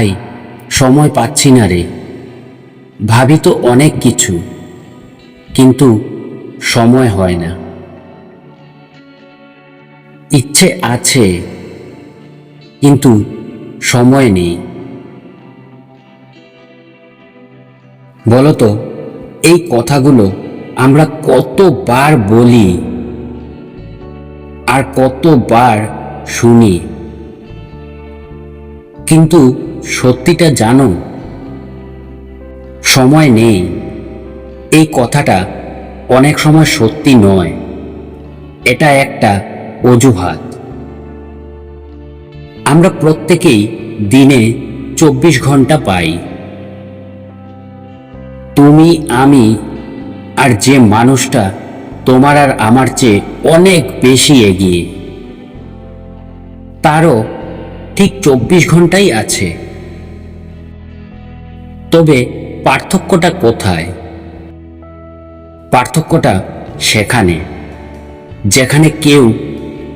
ভাই সময় পাচ্ছি না রে। ভাবি তো অনেক কিছু, কিন্তু সময় হয় না। ইচ্ছে আছে, কিন্তু সময় নেই। বলতো, এই কথাগুলো আমরা কতবার বলি আর কতবার শুনি। কিন্তু সত্যিটা জানো? সময় নেই। এই কথাটা অনেক সময় সত্যি নয়। এটা একটা অজুহাত। আমরা প্রত্যেকেই দিনে চব্বিশ ঘণ্টা পাই। তুমি, আমি আর যে মানুষটা তোমার আর আমার চেয়ে অনেক বেশি এগিয়ে। তারও ঠিক চব্বিশ ঘন্টাই আছে। তবে পার্থক্যটা কোথায়? পার্থক্যটা সেখানে। যেখানে কেউ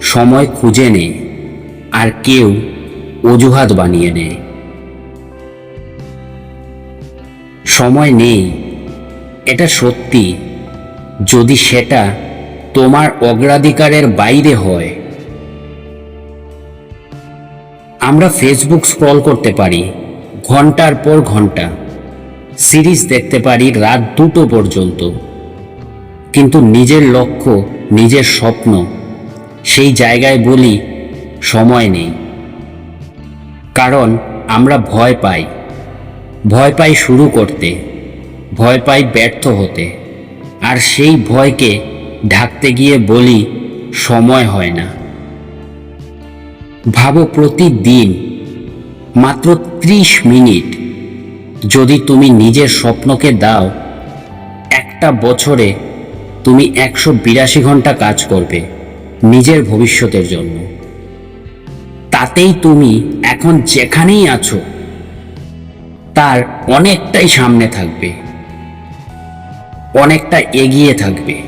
সময় খুঁজে নেয় আর কেউ অজুহাত বানিয়ে নেয় সময় নেই, এটা সত্যি। যদি সেটা তোমার অগ্রাধিকারের বাইরে হয়। আমরা ফেসবুক স্ক্রল করতে পারি, ঘণ্টার পর ঘণ্টা। সিরিজ দেখতে পারি রাত দুটো পর্যন্ত। কিন্তু নিজের লক্ষ্য, নিজের স্বপ্ন, সেই জায়গায় বলি সময় নেই। কারণ আমরা ভয় পাই। ভয় পাই শুরু করতে, ভয় পাই ব্যর্থ হতে। আর সেই ভয়কে ঢাকতে গিয়ে বলি সময় হয় না। ভাবো প্রতিদিন, মাত্র ত্রিশ মিনিট যদি তুমি নিজের স্বপ্নকে দাও, একটা বছরে তুমি একশো বিরাশি ঘণ্টা কাজ করবে নিজের ভবিষ্যতের জন্য। তাতেই তুমি এখন যেখানেই আছো, তার অনেকটাই সামনে থাকবে, অনেকটা এগিয়ে থাকবে।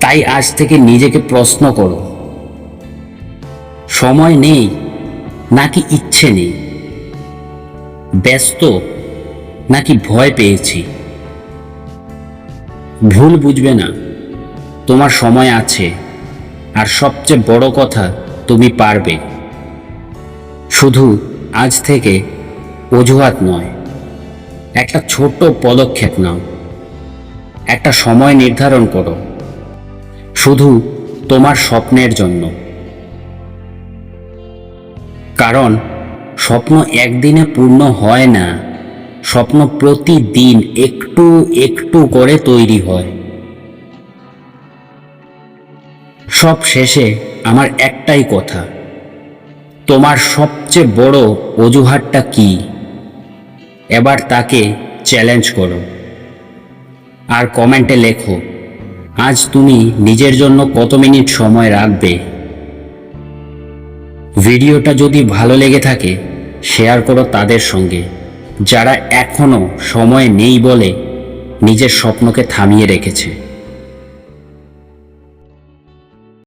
তাই আজ থেকে নিজেকে প্রশ্ন করো, সময় নেই নাকি ইচ্ছে নেই? ব্যস্ত নাকি ভয় পেয়েছি। ভুল বুঝবে না, তোমার সময় আছে, আর সবচেয়ে বড় কথা তুমি পারবে। শুধু আজ থেকে অজুহাত নয়, একটা ছোট পদক্ষেপ নাও, একটা সময় নির্ধারণ করো, শুধু তোমার স্বপ্নের জন্য। কারণ স্বপ্ন একদিনে পূর্ণ হয় না। স্বপ্ন প্রতিদিন একটু একটু করে তৈরি হয়। সব শেষে আমার একটাই কথা, তোমার সবচেয়ে বড় অজুহাতটা কি? এবার তাকে চ্যালেঞ্জ করো। আর কমেন্টে লেখো, আজ তুমি নিজের জন্য কত মিনিট সময় রাখবে? ভিডিওটা যদি ভালো লেগে থাকে শেয়ার করো তাদের সঙ্গে। যারা এখনও সময় নেই বলে নিজের স্বপ্নকে থামিয়ে রেখেছে।